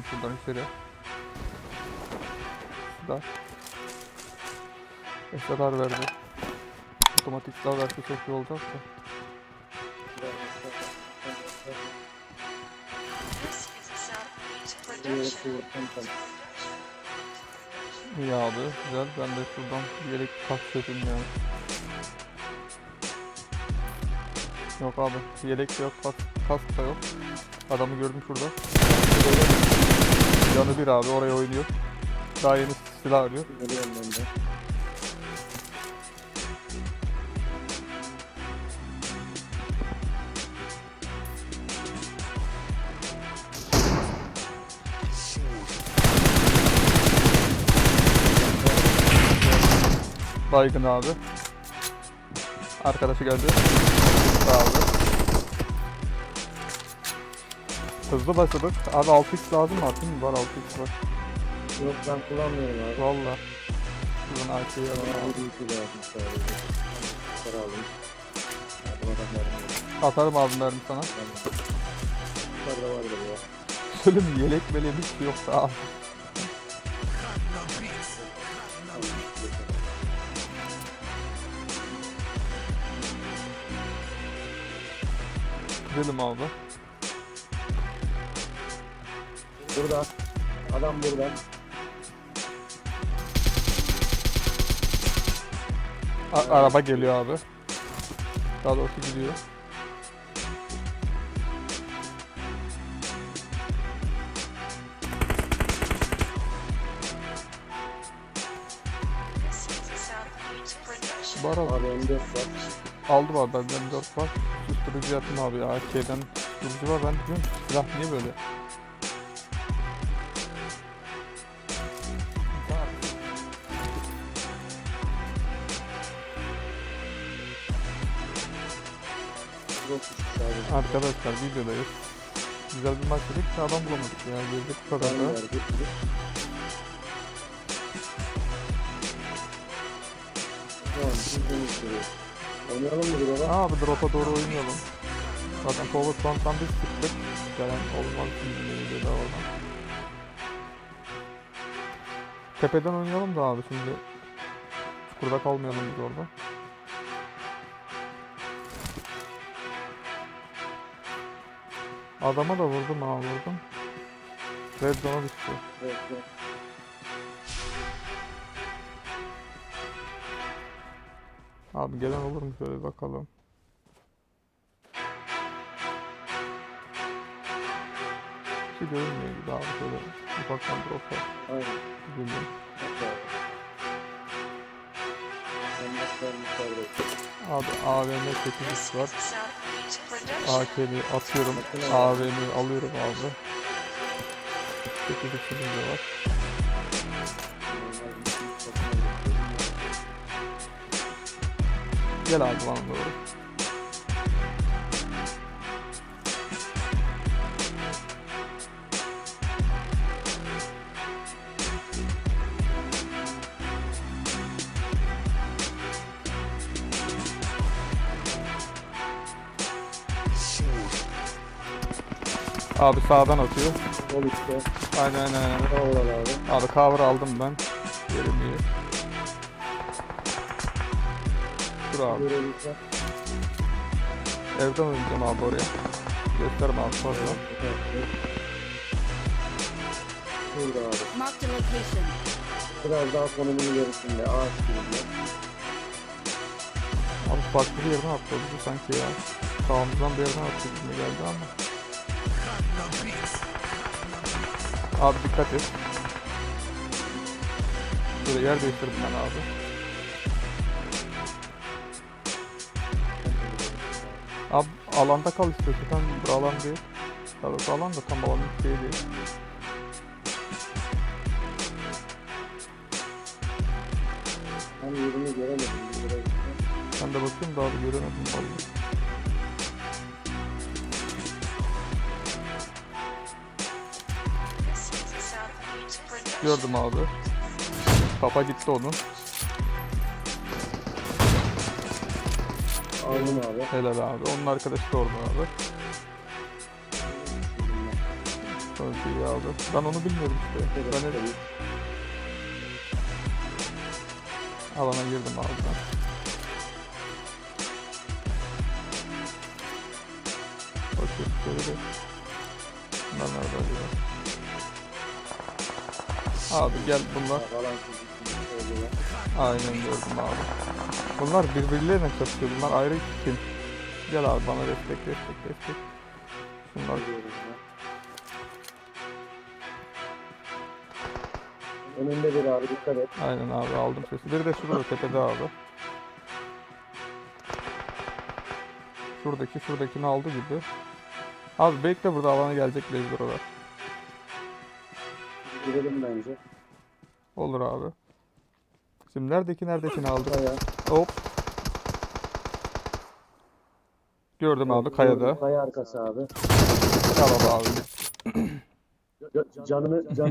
girdim şuradan içeri. Silah. SLR verdi. Otomatik silah verse çok iyi olacak da. İyi abi güzel. Ben de şuradan bir yelek kask yapayım ya. Yok abi yelek de yok kask, kask da yok. Adamı gördüm şurada. Canı bir abi oraya oynuyor. Daha yeni silah arıyor. Geliyorum ben de. Baygın abi. Arkadaşı geldi. Sağ olun. Hızlı başladık. Abi 6x lazım mı? Atayım mı? Var 6x var. Yok ben kullanmıyorum abi. Valla. Şuradan AK'yi Bana alayım. bir iki lazım sadece. Para alayım. Atarım abi mermi sana. Yukarıda vardır ya. Mi? Yelek meleğim hiç şey yok sağ ol. Gidelim abi. Burada. Adam burada. A- araba geliyor abi. Daha doğrusu gidiyor. Bu arada Abi M4 var. aldım abi bende M4 var. Susturucu yapın abi. AK'den susturucu var. Ben diyorum ki silah niye böyle? Arkadaşlar videodayız. Güzel bir maç dedik de adam bulamadık ya. Gezdik bu kadar da. gibi. Oynayalım mı baba? Abi drop'a doğru oynayalım. Zaten forward pump'tan biz çıktık. Gelen olmaz geliyor daha oradan. Tepeden oynayalım da abi şimdi. Çukurda kalmayalım biz orada. Adama da vurdum ha vurdum. Red zone'a düştü. Evet, evet. Abi gelen olur mu şöyle bakalım. Bir şey görünmüyor gibi abi şöyle ufaktan drop var. Aynen. Bak abi. AVM 8 This var. İs a South Beach production. AK'ni atıyorum. AVM'yi alıyorum abi. 8 içinde de var. Gel abi bana doğru. Abi sağdan atıyor. Sol işte. Aynen aynen. aynen. Sağ ol abi. Abi cover aldım ben. Yerim iyi. Dur abi. Görebilirsen. Evden oynayacağım abi oraya. Gösterme abi sonra. Şurada abi. Marked a location. Biraz daha konumunun gerisinde. Ağaç dibinde. Abi farklı bir yerden atladı sanki ya. Sağımızdan bir yerden atladı gibi geldi ama. Abi dikkat et. Şöyle yer değiştirdim ben abi. Abi alanda kal istiyorsan tam bir alan değil. Tabii bu alan da tam alanın şey değil. Ben yerini göremedim. Ben de bakayım da abi göremedim vallahi. Gördüm abi. Kafa gitti onun. Aldım abi. Helal abi. Onun arkadaşı da orada abi. İyi abi. Ben onu bilmiyorum işte. Ben hep alana girdim abi ben. Bakıyorum şöyle de. Bunlar nerede acaba? Abi gel bunlar. Aynen gördüm abi. Bunlar birbirleriyle çatışıyor. Bunlar ayrı kim? Gel abi bana destek destek destek. Ya. Önünde bir abi dikkat et. aynen abi aldım sesi. Biri de şurada tepede abi. Şuradaki şuradakini aldı gibi. Abi bekle burada alana gelecek mecbur olarak. Girelim bence. Olur abi. Şimdi neredeki neredekini aldık. Kaya. Hop. Gördüm abi kayada. Kaya arkası abi. Tamam abi. Ca- Canını, can